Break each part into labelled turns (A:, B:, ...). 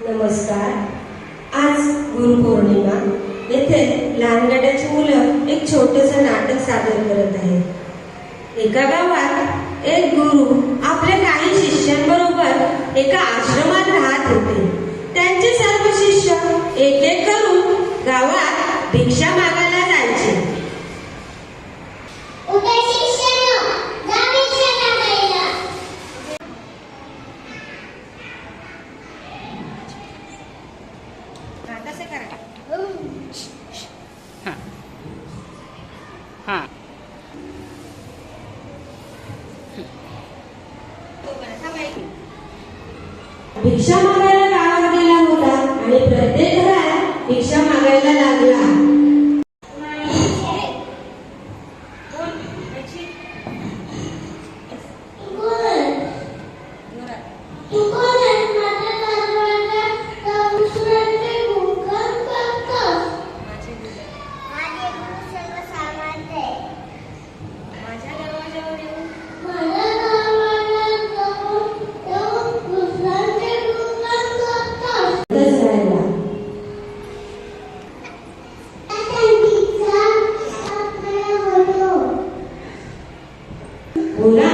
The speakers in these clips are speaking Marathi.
A: नमस्कार. आज गुरुपौर्णिमा. येथे लहानगड्याची मुलं एक छोटंसं नाटक सादर करत आहेत. एका गावात एक गुरु आपल्या काही शिष्यांबरोबर एका आश्रमात राहत होते. त्यांचे सर्व शिष्य एक एक करून गावात भिक्षा
B: भिक्षा मागायला
A: गावात आणि प्रत्येक घरात भिक्षा मागायला लागला. una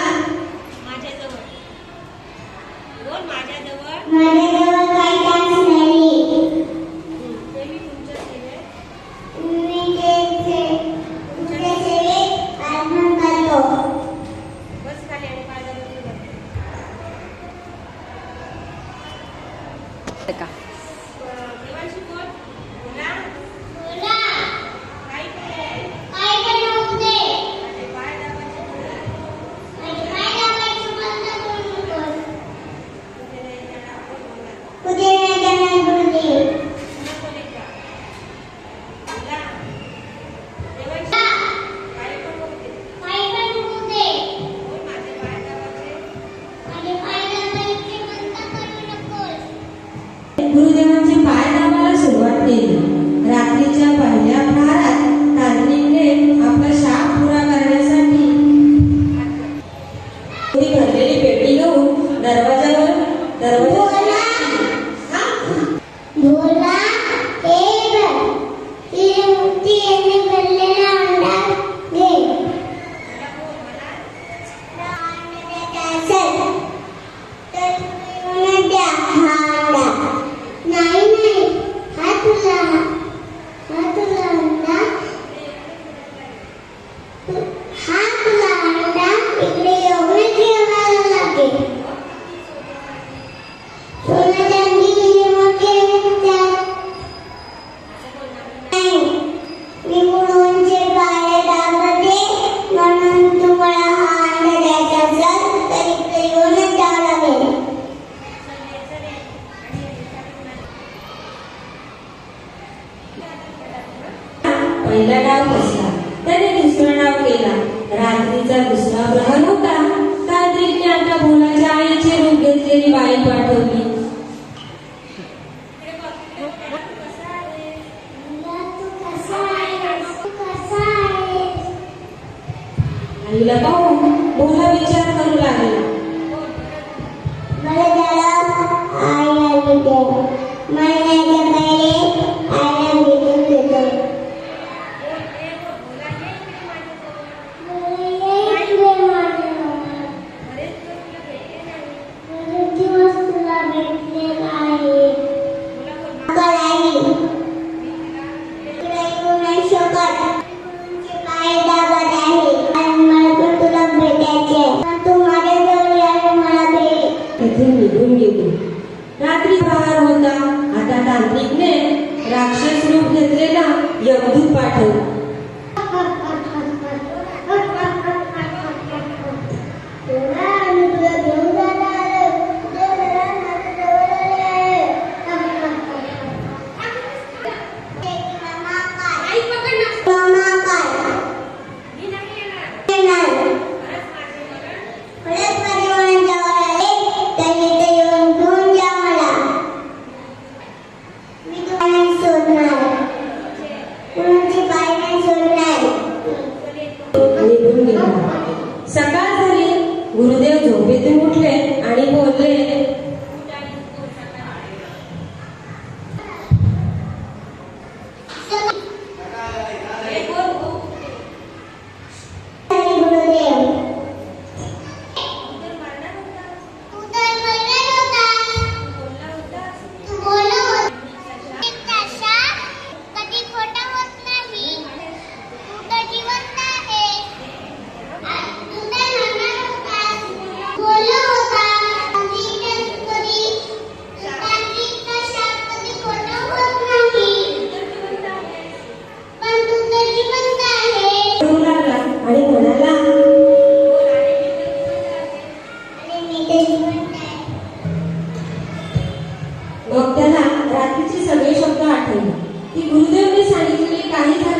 A: Anybody असलेली बाई पाठवली
B: तुला
A: पाहू तांत्रिकने राक्षस रूप घेतलेला यमदूत पाठवला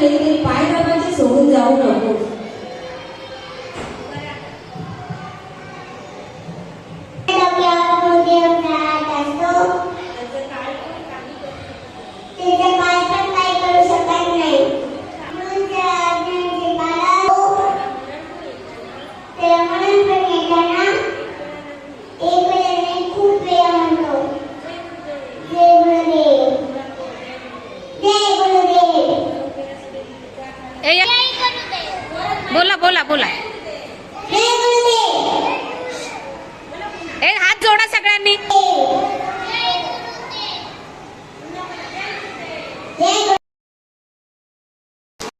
B: ele tem pai da batizou, então não. ए बोला बोला बोला.
C: ए हात जोडा सगळ्यांनी.